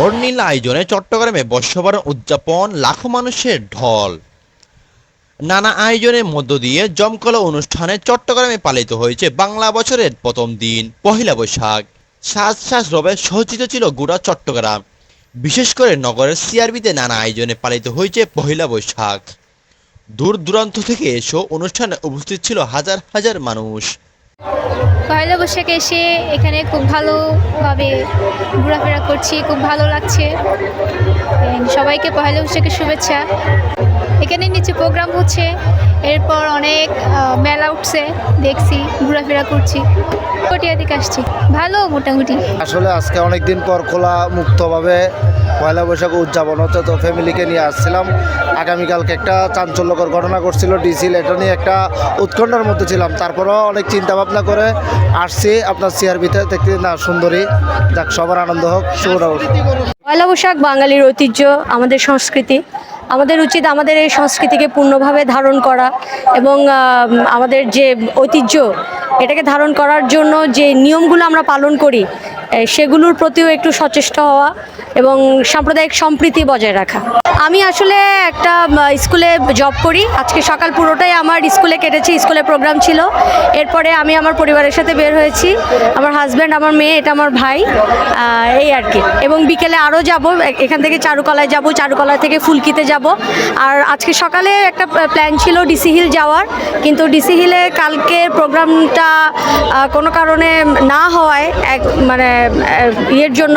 বর্ণিল আয়োজনে চট্টগ্রামে বর্ষবরণ উদযাপন লাখো মানুষের ঢল। নানা আয়োজনের মধ্য দিয়ে জমকলা অনুষ্ঠানে চট্টগ্রামে পালিত হয়েছে বাংলা বছরের প্রথম দিন, পহিলা বৈশাখ। শ্বাস শ্বাস রবে সজ্জিত ছিল গোটা চট্টগ্রাম। বিশেষ করে নগরের সিআরবিতে নানা আয়োজনে পালিত হয়েছে পহিলা বৈশাখ। দূর দূরান্ত থেকে এসো অনুষ্ঠানে উপস্থিত ছিল হাজার হাজার মানুষ। পয়লা বৈশাখে এসে এখানে খুব ভালোভাবে ঘোরাফেরা করছি, খুব ভালো লাগছে। সবাইকে পয়লা বৈশাখের শুভেচ্ছা। এখানে নিচে প্রোগ্রাম হচ্ছে, এরপর অনেক মেলা উঠছে, দেখছি, ঘোরাফেরা করছি। পটিয়া থেকে আসছি। ভালো মোটামুটি। আসলে আজকে অনেক দিন পর খোলা মুক্তভাবে পয়লা বৈশাখ উদযাপন হচ্ছে, তো ফ্যামিলিকে নিয়ে আসছিলাম। আগামীকালকে একটা চাঞ্চল্যকর ঘটনা করছিল ডিসিল এটা নিয়ে একটা উৎকণ্ঠার মধ্যে ছিলাম। তারপরেও অনেক চিন্তা ভাবনা করে আসছি আপনার সিআরবিতে দেখতে না, সুন্দরী। যাক, সবার আনন্দ হোক শুভরাত্রি পয়লা বৈশাখ, বাঙালির ঐতিহ্য, আমাদের সংস্কৃতি। আমাদের উচিত আমাদের এই সংস্কৃতিকে পূর্ণভাবে ধারণ করা এবং আমাদের যে ঐতিহ্য, এটাকে ধারণ করার জন্য যে নিয়মগুলো আমরা পালন করি সেগুলোর প্রতিও একটু সচেষ্ট হওয়া এবং সাম্প্রদায়িক সম্প্রীতি বজায় রাখা। আমি আসলে একটা স্কুলে জব করি। আজকে সকাল পুরোটাই আমার স্কুলে কেটেছে, স্কুলে প্রোগ্রাম ছিল। এরপরে আমি আমার পরিবারের সাথে বের হয়েছি। আমার হাজব্যান্ড আমার মেয়ে, এটা আমার ভাই এই আর কি। এবং বিকেলে আরও যাব এখান থেকে চারুকলায় যাব, চারুকলা থেকে ফুলকিতে যাব। আর আজকে সকালে একটা প্ল্যান ছিল ডিসি হিল যাওয়ার। কিন্তু ডিসি হিলে কালকে প্রোগ্রামটা কোনো কারণে না হওয়ায় এক মানে ইয়ের জন্য,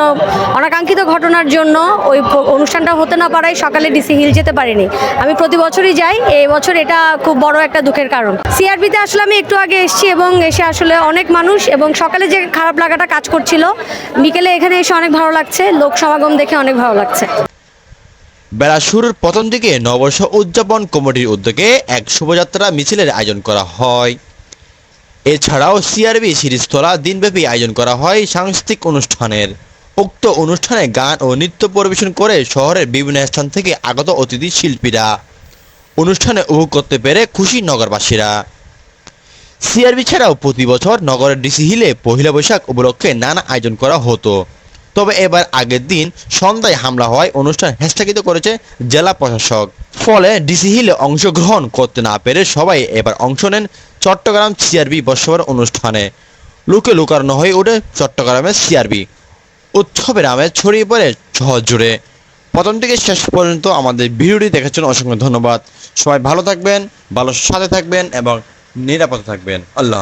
অনাকাঙ্ক্ষিত ঘটনার জন্য ওই অনুষ্ঠানটা হতে না পারায় সকালে ডিসি হিল যেতে পারিনি। আমি প্রতি বছরই যাই, এই বছর এটা খুব বড় একটা দুঃখের কারণ। সিআরবিতে আসলে আমি একটু আগে এসেছি এবং এসে আসলে অনেক মানুষ এবং সকালে যে খারাপ লাগাটা কাজ করছিল, বিকেলে এখানে এসে অনেক ভালো লাগছে, লোক সমাগম দেখে অনেক ভালো লাগছে। বেলা শুরুর প্রথম দিকে নববর্ষ উদযাপন কমিটির উদ্যোগে এক শোভাযাত্রা মিছিলের আয়োজন করা হয়। এছাড়াও সিআরবি সিরিজতলা দিনব্যাপী আয়োজন করা হয় সাংস্কৃতিক অনুষ্ঠানের। উক্ত অনুষ্ঠানে গান ও নৃত্য পরিবেশন করে শহরের বিভিন্ন স্থান থেকে আগত অতিথি শিল্পীরা। অনুষ্ঠানে উপভোগ করতে পেরে খুশি নগরবাসীরা। সিআরবি ছাড়াও প্রতি বছর নগরের ডিসি হিলে পহিলা বৈশাখ উপলক্ষে নানা আয়োজন করা হতো। তবে এবার আগের দিন সন্ধ্যায় হামলা হওয়ায় অনুষ্ঠান স্থগিত করেছে জেলা প্রশাসক। ফলে ডিসি হিলে অংশগ্রহণ করতে না পেরে সবাই এবার অংশ নেন চট্টগ্রাম সিআরবি বর্ষবর অনুষ্ঠানে। লুকে লুকানো হয়ে ওঠে চট্টগ্রামের সিআরবি উৎসবের নামে ছড়িয়ে পড়ে শহর জুড়ে। প্রথম থেকে শেষ পর্যন্ত আমাদের ভিডিওটি দেখার জন্য অসংখ্য ধন্যবাদ। সবাই ভালো থাকবেন, ভালো সাথে থাকবেন এবং নিরাপদে থাকবেন। আল্লাহ।